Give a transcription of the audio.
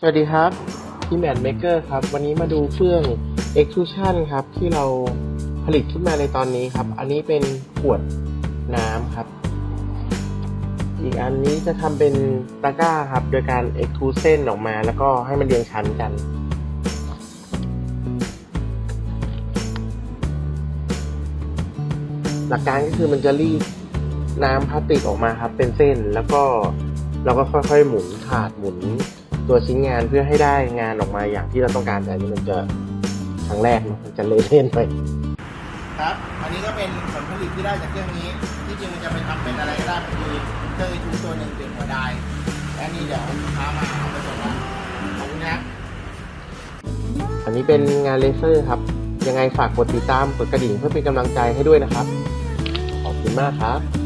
สวัสดีครับที่แมทเมเกอร์ครับ วันนี้มาดูเครื่อง extrusion ครับ ที่เราผลิตขึ้นมาในตอนนี้ครับ อันนี้เป็นขวดน้ำครับ อีกอันนี้จะทำเป็นตะกร้าครับ โดยการ extrude เส้นออกมา แล้วก็ให้มันเรียงชั้นกัน หลักการก็คือมันจะรีดน้ำพลาสติกออกมาครับ เป็นเส้นแล้วก็เราก็ค่อยๆ หมุนถาดหมุน ตัวชิ้นงานเพื่อให้ได้งานออกมาอย่างที่เราต้องการแต่อันนี้มันจะครั้งแรกเนอะมันจะเละๆไปครับ อันนี้ก็เป็นผลผลิตที่ได้จากเครื่องนี้ ที่จริงมันจะไปทำเป็นอะไรก็ได้มันคือเครื่องอีทูตัวหนึ่งเป็นหัวไดายและอันนี้เดี๋ยวลูกค้ามาเอาไปส่งแล้วขอบคุณครับอันนี้เป็นงานเลเซอร์ครับ ยังไงฝากกดติดตามกดกระดิ่งเพื่อเป็นกำลังใจให้ด้วยนะครับ ขอบคุณมากครับ